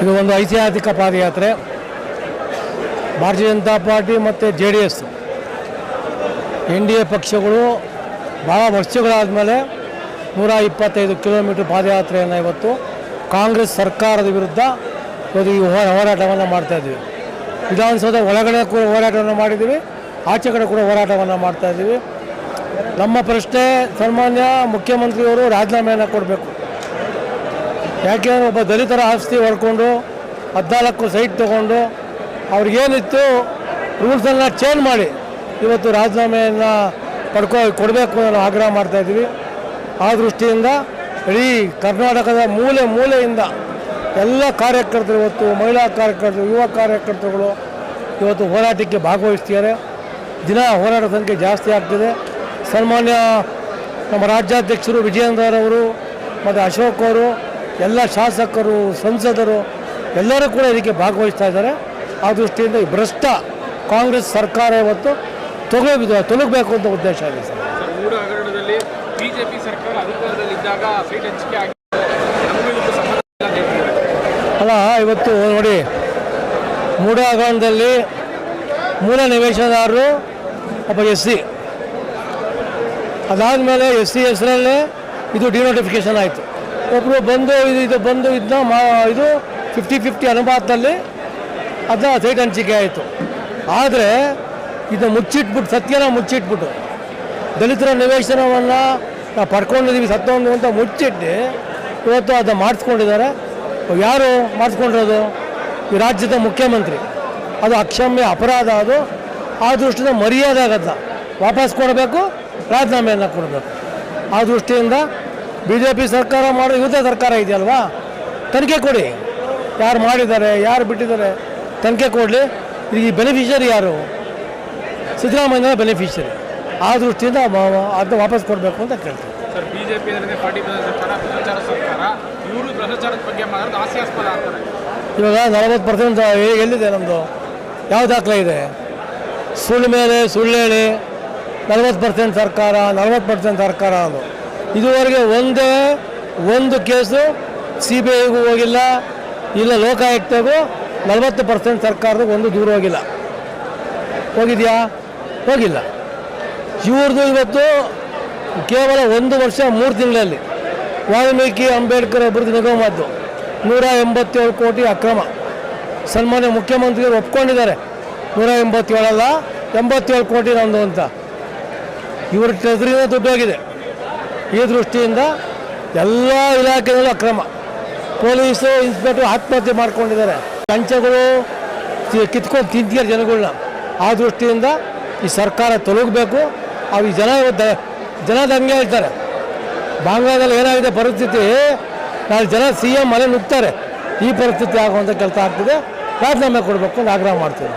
ಇದು ಒಂದು ಐತಿಹಾಸಿಕ ಪಾದಯಾತ್ರೆ. ಭಾರತೀಯ ಜನತಾ ಪಾರ್ಟಿ ಮತ್ತು J D S. N D A ಪಕ್ಷಗಳು ಭಾಳ ವರ್ಷಗಳಾದ ಮೇಲೆ ನೂರ ಇಪ್ಪತ್ತೈದು ಕಿಲೋಮೀಟ್ರ್ ಪಾದಯಾತ್ರೆಯನ್ನು ಇವತ್ತು ಕಾಂಗ್ರೆಸ್ ಸರ್ಕಾರದ ವಿರುದ್ಧ ಇವತ್ತು ಈ ಹೋರಾಟವನ್ನು ಮಾಡ್ತಾಯಿದ್ದೀವಿ ವಿಧಾನಸೌಧ ಒಳಗಡೆ ಕೂಡ ಹೋರಾಟವನ್ನು ಮಾಡಿದ್ದೀವಿ. ಆಚೆ ಕಡೆ ಕೂಡ ಹೋರಾಟವನ್ನು ಮಾಡ್ತಾಯಿದ್ದೀವಿ ನಮ್ಮ ಪ್ರಶ್ನೆ ಸನ್ಮಾನ್ಯ ಮುಖ್ಯಮಂತ್ರಿಯವರು ರಾಜೀನಾಮೆಯನ್ನು ಕೊಡಬೇಕು. ಯಾಕೆಂದ್ರೆ ಒಬ್ಬ ದಲಿತರ ಆಸ್ತಿ ಹೊಡ್ಕೊಂಡು ಹದಿನಾಲ್ಕು ಸೈಟ್ ತೊಗೊಂಡು ಅವ್ರಿಗೇನಿತ್ತು ರೂಲ್ಸನ್ನು ಚೇಂಜ್ ಮಾಡಿ. ಇವತ್ತು ರಾಜೀನಾಮೆಯನ್ನು ಪಡ್ಕೊ, ಕೊಡಬೇಕು ಅನ್ನೋ ಆಗ್ರಹ ಮಾಡ್ತಾಯಿದ್ದೀವಿ ಆ ದೃಷ್ಟಿಯಿಂದ ಇಡೀ ಕರ್ನಾಟಕದ ಮೂಲೆ ಮೂಲೆಯಿಂದ ಎಲ್ಲ ಕಾರ್ಯಕರ್ತರು ಇವತ್ತು, ಮಹಿಳಾ ಕಾರ್ಯಕರ್ತರು, ಯುವ ಕಾರ್ಯಕರ್ತರುಗಳು ಇವತ್ತು ಹೋರಾಟಕ್ಕೆ ಭಾಗವಹಿಸ್ತಿದ್ದಾರೆ. ದಿನ ಹೋರಾಟ ಸಂಖ್ಯೆ ಜಾಸ್ತಿ ಆಗ್ತಿದೆ. ಸನ್ಮಾನ್ಯ ನಮ್ಮ ರಾಜ್ಯಾಧ್ಯಕ್ಷರು ವಿಜಯೇಂದ್ರರವರು ಮತ್ತು ಅಶೋಕ್ ಅವರು ಎಲ್ಲ ಶಾಸಕರು ಸಂಸದರು ಎಲ್ಲರೂ ಕೂಡ ಇದಕ್ಕೆ ಭಾಗವಹಿಸ್ತಾ ಇದ್ದಾರೆ. ಆ ದೃಷ್ಟಿಯಿಂದ ಈ ಭ್ರಷ್ಟ ಕಾಂಗ್ರೆಸ್ ಸರ್ಕಾರ ಇವತ್ತು ತೊಗೊಬಿದ ತೊಲಗಬೇಕು ಅಂತ ಉದ್ದೇಶ ಇದೆ ಸರ್. ಅಲ್ಲ ಇವತ್ತು ನೋಡಿ ಮೂಡ ಹಗರಣದಲ್ಲಿ ಮೂಲ ನಿವೇಶನದಾರರು ಒಬ್ಬ ಎಸ್ ಸಿ ಅದಾದಮೇಲೆ ಎಸ್ ಸಿ ಹೆಸರಲ್ಲೇ ಇದು ಡಿನೋಟಿಫಿಕೇಶನ್ ಆಯಿತು. ಒಬ್ಬರು ಬಂದು ಇದು ಇದು ಬಂದು ಇದನ್ನ ಮಾ ಇದು ಫಿಫ್ಟಿ ಫಿಫ್ಟಿ ಅನುಪಾತದಲ್ಲಿ ಅದನ್ನ ಸೈಟ್ ಹಂಚಿಕೆ ಆಯಿತು. ಆದರೆ ಇದನ್ನ ಮುಚ್ಚಿಟ್ಬಿಟ್ಟು, ಸತ್ಯನ ಮುಚ್ಚಿಟ್ಬಿಟ್ಟು, ದಲಿತರ ನಿವೇಶನವನ್ನು ನಾವು ಪಡ್ಕೊಂಡಿದ್ದೀವಿ ಸತ್ತೊಂದು ಅಂತ ಮುಚ್ಚಿಟ್ಟು ಇವತ್ತು ಅದನ್ನ ಮಾಡಿಸ್ಕೊಂಡಿದ್ದಾರೆ. ಯಾರು ಮಾಡಿಸ್ಕೊಂಡಿರೋದು? ಈ ರಾಜ್ಯದ ಮುಖ್ಯಮಂತ್ರಿ. ಅದು ಅಕ್ಷಮ್ಯ ಅಪರಾಧ ಅದು. ಆ ದೃಷ್ಟಿಯಿಂದ ಮರ್ಯಾದೆ ಆಗತ್ತ ವಾಪಸ್ ಕೊಡಬೇಕು, ರಾಜೀನಾಮೆಯನ್ನು ಕೊಡಬೇಕು. ಆ ದೃಷ್ಟಿಯಿಂದ ಬಿ ಜೆ ಪಿ ಸರ್ಕಾರ ಮಾಡೋ ಯುದ್ಧ ಸರ್ಕಾರ ಇದೆಯಲ್ವಾ? ತನಿಖೆ ಕೊಡಿ. ಯಾರು ಮಾಡಿದ್ದಾರೆ ಯಾರು ಬಿಟ್ಟಿದ್ದಾರೆ ತನಿಖೆ ಕೊಡಲಿ. ಈ ಬೆನಿಫಿಷರಿ ಯಾರು? ಸಿದ್ದರಾಮಯ್ಯ ಬೆನಿಫಿಷರಿ ಆ ದೃಷ್ಟಿಯಿಂದ ಅದನ್ನ ವಾಪಸ್ ಕೊಡಬೇಕು ಅಂತ ಕೇಳ್ತೀನಿ. ಸರ್ ಇವರು ಭ್ರಷ್ಟಾಚಾರದ ಬಗ್ಗೆ ಹಾಸ್ಯಾಸ್ಪದ ಆಗ್ತಾರೆ ಇವಾಗ ನಲವತ್ತು ಪರ್ಸೆಂಟ್ ಎಲ್ಲಿದೆ ನಮ್ಮದು ಯಾವ ದಾಖಲೆ ಇದೆ? ಸುಳ್ಳು ಮೇಲೆ ಸುಳ್ಳು ಹೇಳಿ. ನಲವತ್ತು ಪರ್ಸೆಂಟ್ ಸರ್ಕಾರ ನಲವತ್ತು ಪರ್ಸೆಂಟ್ ಸರ್ಕಾರ ಅದು. ಇದುವರೆಗೆ ಒಂದೇ ಒಂದು ಕೇಸು ಸಿ ಬಿ ಐಗೂ ಹೋಗಿಲ್ಲ, ಇಲ್ಲ ಲೋಕಾಯುಕ್ತಗೂ ನಲವತ್ತು ಪರ್ಸೆಂಟ್ ಸರ್ಕಾರದ ಒಂದು ದೂರ ಹೋಗಿಲ್ಲ. ಹೋಗಿದೆಯಾ? ಹೋಗಿಲ್ಲ. ಇವ್ರದ್ದು ಇವತ್ತು ಕೇವಲ ಒಂದು ವರ್ಷ, ಮೂರು ತಿಂಗಳಲ್ಲಿ ವಾಲ್ಮೀಕಿ ಅಂಬೇಡ್ಕರ್ ಅಭಿವೃದ್ಧಿ ನಿಗಮದ್ದು ನೂರ ಎಂಬತ್ತೇಳು ಕೋಟಿ ಅಕ್ರಮ. ಸನ್ಮಾನ್ಯ ಮುಖ್ಯಮಂತ್ರಿಗಳು ಒಪ್ಕೊಂಡಿದ್ದಾರೆ, ನೂರ ಎಂಬತ್ತೇಳಲ್ಲ, ಎಂಬತ್ತೇಳು ಕೋಟಿ ನಮ್ಮದು ಅಂತ. ಇವ್ರ ದುಡ್ಡು ಹೋಗಿದೆ. ಈ ದೃಷ್ಟಿಯಿಂದ ಎಲ್ಲ ಇಲಾಖೆಗಳು ಅಕ್ರಮ. ಪೊಲೀಸು ಇನ್ಸ್ಪೆಕ್ಟರ್ ಆತ್ಮಹತ್ಯೆ ಮಾಡ್ಕೊಂಡಿದ್ದಾರೆ. ಲಂಚಗಳು ಕಿತ್ಕೊಂಡು ತಿಂತಿದ್ದಾರೆ ಜನಗಳನ್ನ ಆ ದೃಷ್ಟಿಯಿಂದ ಈ ಸರ್ಕಾರ ತೊಲಗಬೇಕು. ಅವು ಈ ಜನ ಜನ ದಂಗೆ ಹೇಳ್ತಾರೆ. ಬಾಂಗ್ಲಾದಲ್ಲಿ ಏನಾಗಿದೆ ಪರಿಸ್ಥಿತಿ? ನಾಳೆ ಜನ ಸಿ ಎಂ ಮನೆ ನುಗ್ತಾರೆ. ಈ ಪರಿಸ್ಥಿತಿ ಆಗುವಂಥ ಕೆಲಸ ಆಗ್ತದೆ. ರಾಜೀನಾಮೆ ಕೊಡಬೇಕು ಅಂತ ಆಗ್ರಹ ಮಾಡ್ತೀವಿ